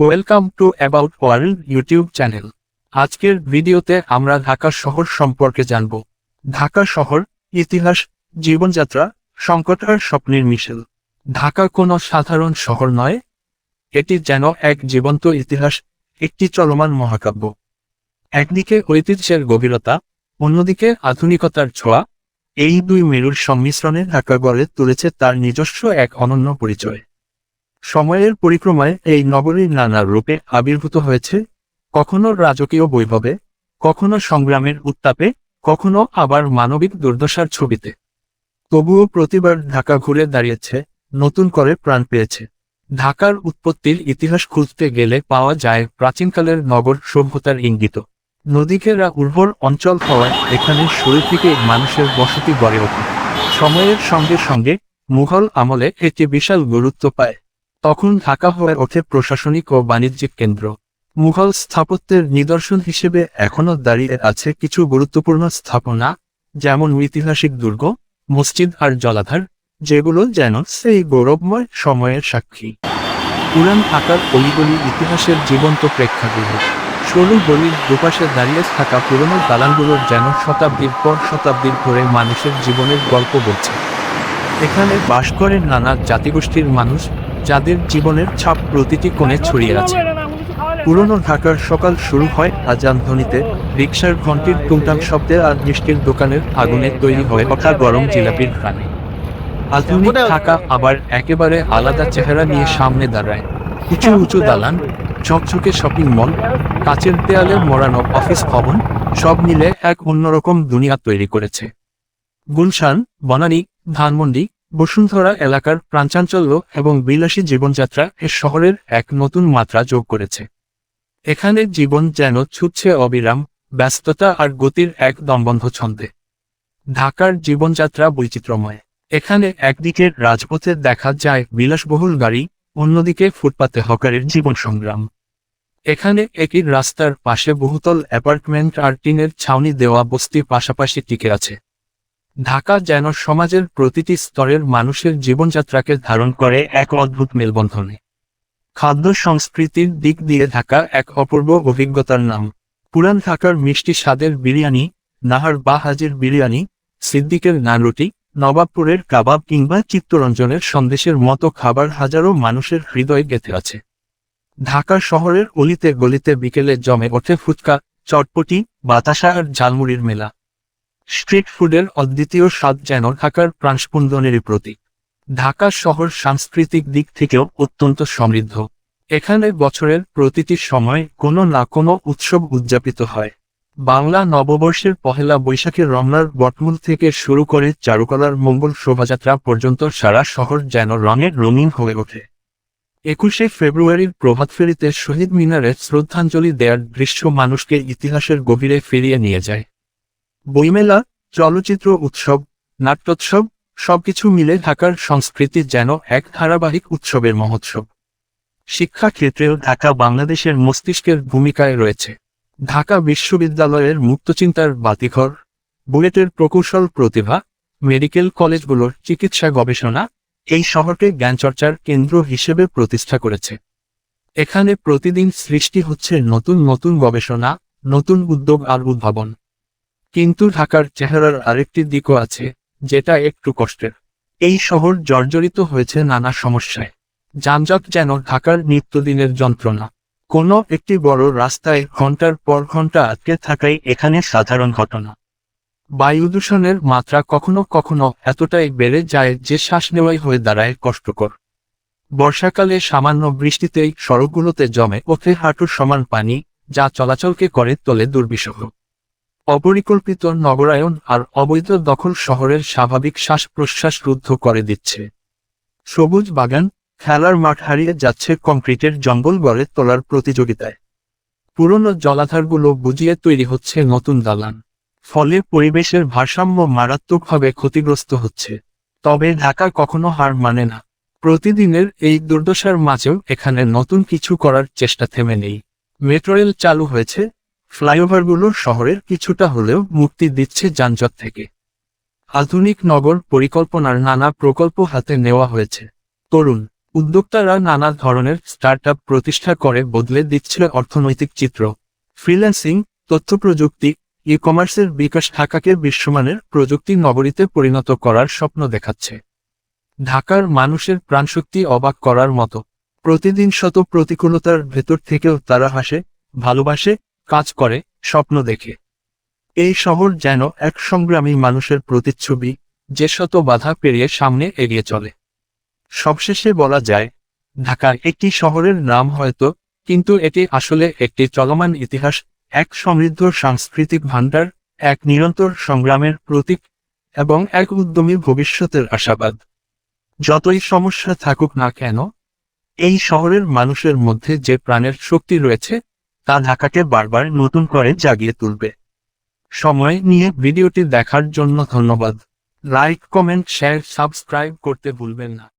Welcome to about world YouTube channel আজকের ভিডিওতে আমরা ঢাকা শহর সম্পর্কে জানব। ঢাকা শহর, ইতিহাস, জীবনযাত্রা সংকট আর স্বপ্নের মিশেল। ঢাকা কোনো সাধারণ শহর নয়। এটি যেন এক জীবন্ত ইতিহাস, একটি চলমান মহাকাব্য। একদিকে ঐতিহ্যের গভীরতা, অন্যদিকে আধুনিকতার ছোঁয়া। এই দুই মেরুর সংমিশ্রণে ঢাকা গড়ে তুলেছে তার নিজস্ব এক অনন্য পরিচয়। সময়ের পরিক্রমায় এই নগরীর নানা রূপে আবির্ভূত হয়েছে। কখনো রাজকীয় বৈভবে, কখনো সংগ্রামের উত্তাপে, কখনো আবার মানবিক দুর্দশার ছবিতে। তবুও প্রতিবার ঢাকা ঘুরে দাঁড়িয়েছে, নতুন করে প্রাণ পেয়েছে। ঢাকার উৎপত্তির ইতিহাস খুঁজতে গেলে পাওয়া যায় প্রাচীনকালের নগর সভ্যতার ইঙ্গিত। নদীঘেরা উর্বর অঞ্চল হওয়ায় এখানে শুরু থেকে মানুষের বসতি গড়ে ওঠে। সময়ের সঙ্গে সঙ্গে মুঘল আমলে এটি বিশাল গুরুত্ব পায়। তখন ঢাকা হয়ে ওঠে প্রশাসনিক ও বাণিজ্যিক কেন্দ্র। মুঘল স্থাপত্যের নিদর্শন হিসেবে এখনও দাঁড়িয়ে আছে কিছু গুরুত্বপূর্ণ স্থাপনা, যেমন ঐতিহাসিক দুর্গ, মসজিদ আর জলাধার, যেগুলো যেন সেই গৌরবময় সময়ের সাক্ষী। পুরান ঢাকার অলিগলি ইতিহাসের জীবন্ত প্রেক্ষাগৃহ। সরু গলির দুপাশে দাঁড়িয়ে থাকা পুরনো দালানগুলোর যেন শতাব্দীর পর শতাব্দীর ধরে মানুষের জীবনের গল্প বলছে। এখানে বাস করে নানা জাতিগোষ্ঠীর মানুষ যাদের জীবনের ছাপ প্রতিটি কোণে ছড়িয়ে আছে। পুরনো ঢাকার সকাল শুরু হয় আজান ধ্বনিতে রিক্সার ঘন্টির টুংটাং শব্দে আর মিষ্টির দোকানের আগুনে তৈরি হয়ে ওঠা গরম জিলাপির ঘ্রাণে। আধুনিক ঢাকা আবার একেবারে আলাদা চেহারা নিয়ে সামনে দাঁড়ায়। উঁচু উঁচু দালান ঝকঝকে শপিং মল কাচের দেয়ালে মোড়ানো অফিস ভবন সব মিলে এক অন্যরকম দুনিয়া তৈরি করেছে। গুলশান বনানী ধানমন্ডি বসুন্ধরা এলাকার প্রাঞ্চাঞ্চল্য এবং বিলাসী জীবনযাত্রা এ শহরের এক নতুন মাত্রা যোগ করেছে। এখানে জীবন যেন ছুটছে অবিরাম, ব্যস্ততা আর গতির এক দমবন্ধ ছন্দে। ঢাকার জীবনযাত্রা বৈচিত্র্যময়। এখানে একদিকে রাজপথে দেখা যায় বিলাসবহুল গাড়ি, অন্যদিকে ফুটপাতে হকারের জীবন সংগ্রাম। এখানে একই রাস্তার পাশে বহুতল অ্যাপার্টমেন্ট আর টিনের ছাউনি দেওয়া বস্তি পাশাপাশি টিকে আছে। ঢাকা যেন সমাজের প্রতিটি স্তরের মানুষের জীবনযাত্রাকে ধারণ করে এক অদ্ভুত মেলবন্ধনে। খাদ্য সংস্কৃতির দিক দিয়ে ঢাকা এক অপূর্ব অভিজ্ঞতার নাম। পুরান ঢাকার মিষ্টি স্বাদের বিরিয়ানি, নাহার বা হাজির বিরিয়ানি, সিদ্দিকের নানরুটি নবাবপুরের কাবাব কিংবা চিত্তরঞ্জনের সন্দেশের মতো খাবার হাজারো মানুষের হৃদয়ে গেঁথে আছে। ঢাকা শহরের অলিতে গলিতে বিকেলে জমে ওঠে ফুচকা, চটপটি, বাতাসা আর ঝালমুড়ির মেলা। স্ট্রিট ফুডের অদ্বিতীয় স্বাদ যেন ঢাকার প্রাণস্পন্দনেরই প্রতীক। ঢাকা শহর সাংস্কৃতিক দিক থেকেও অত্যন্ত সমৃদ্ধ। এখানে বছরের প্রতিটি সময় কোনো না কোনো উৎসব উদযাপিত হয়। বাংলা নববর্ষের পহেলা বৈশাখের রমনার বটমূল থেকে শুরু করে চারুকলার মঙ্গল শোভাযাত্রা পর্যন্ত সারা শহর যেন রঙের রঙিন হয়ে ওঠে। একুশে ফেব্রুয়ারির প্রভাত ফেরিতে শহীদ মিনারে শ্রদ্ধাঞ্জলি দেয়ার দৃশ্য মানুষকে ইতিহাসের গভীরে ফিরিয়ে নিয়ে যায়। বইমেলা, চলচ্চিত্র উৎসব, নাট্যোৎসব, সবকিছু মিলে ঢাকার সংস্কৃতি যেন এক ধারাবাহিক উৎসবের মহোৎসব। শিক্ষা ক্ষেত্রেও ঢাকা বাংলাদেশের মস্তিষ্কের ভূমিকায় রয়েছে। ঢাকা বিশ্ববিদ্যালয়ের মুক্তচিন্তার বাতিঘর বুয়েটের প্রকৌশল প্রতিভা, মেডিকেল কলেজগুলোর চিকিৎসা গবেষণা, এই শহরকে জ্ঞানচর্চার কেন্দ্র হিসেবে প্রতিষ্ঠা করেছে। এখানে প্রতিদিন সৃষ্টি হচ্ছে নতুন নতুন গবেষণা, নতুন উদ্যোগ আর উদ্ভাবন। কিন্তু ঢাকার চেহারার আরেকটি দিকও আছে, যেটা একটু কষ্টের। এই শহর জর্জরিত হয়েছে নানা সমস্যায়। যানজট যেন ঢাকার নিত্যদিনের যন্ত্রণা। কোনো একটি বড় রাস্তায় ঘণ্টার পর ঘণ্টা আটকে থাকাই এখানে সাধারণ ঘটনা। বায়ু দূষণের মাত্রা কখনো কখনো এতটাই বেড়ে যায় যে শ্বাস নেওয়াই হয়ে দাঁড়ায় কষ্টকর। বর্ষাকালে সামান্য বৃষ্টিতেই সড়কগুলোতে জমে ওঠে হাঁটুর সমান পানি, যা চলাচলকে করে তোলে দুর্বিষহ। অপরিকল্পিত নগরায়ন আর অবৈধ দখল শহরের স্বাভাবিক শ্বাস প্রশ্বাস রুদ্ধ করে দিচ্ছে। সবুজ বাগান, খেলার মাঠ হারিয়ে যাচ্ছে কংক্রিটের জঙ্গল গড়ে তোলার প্রতিযোগিতায়। পুরনো জলাধারগুলো বুঝিয়ে তৈরি হচ্ছে নতুন দালান। ফলে পরিবেশের ভারসাম্য মারাত্মকভাবে ক্ষতিগ্রস্ত হচ্ছে। তবে ঢাকা কখনো হার মানে না। প্রতিদিনের এই দুর্দশার মাঝেও এখানে নতুন কিছু করার চেষ্টা থেমে নেই। মেট্রো রেল চালু হয়েছে ফ্লাইওভারগুলো শহরের কিছুটা হলেও মুক্তি দিচ্ছে যানজট থেকে। আধুনিক নগর পরিকল্পনার নানা প্রকল্প হাতে নেওয়া হয়েছে। তরুণ, উদ্যোক্তারা নানা ধরনের স্টার্ট প্রতিষ্ঠা করে বদলে দিচ্ছে অর্থনৈতিক চিত্র। ফ্রিল্যান্সিং, তথ্য প্রযুক্তি ই কমার্সের বিকাশ ঢাকাকে বিশ্বমানের প্রযুক্তি নগরীতে পরিণত করার স্বপ্ন দেখাচ্ছে। ঢাকার মানুষের প্রাণশক্তি অবাক করার মতো। প্রতিদিন শত প্রতিকূলতার ভেতর থেকেও তারা হাসে, ভালোবাসে কাজ করে, স্বপ্ন দেখে। এই শহর যেন এক সংগ্রামী মানুষের প্রতিচ্ছবি, যে শত বাধা পেরিয়ে সামনে এগিয়ে চলে। সবশেষে বলা যায় ঢাকা একটি শহরের নাম হয়তো, কিন্তু এটি আসলে একটি চলমান ইতিহাস, এক সমৃদ্ধ সাংস্কৃতিক ভাণ্ডার, এক নিরন্তর সংগ্রামের প্রতীক, এবং এক উদ্যমী ভবিষ্যতের আশাবাদ। যতই সমস্যা থাকুক না কেন, এই শহরের মানুষের মধ্যে যে প্রাণের শক্তি রয়েছে তা ঢাকাকে বারবার নতুন করে জাগিয়ে তুলবে। সময় নিয়ে ভিডিওটি দেখার জন্য ধন্যবাদ। লাইক, কমেন্ট, শেয়ার, সাবস্ক্রাইব করতে ভুলবেন না।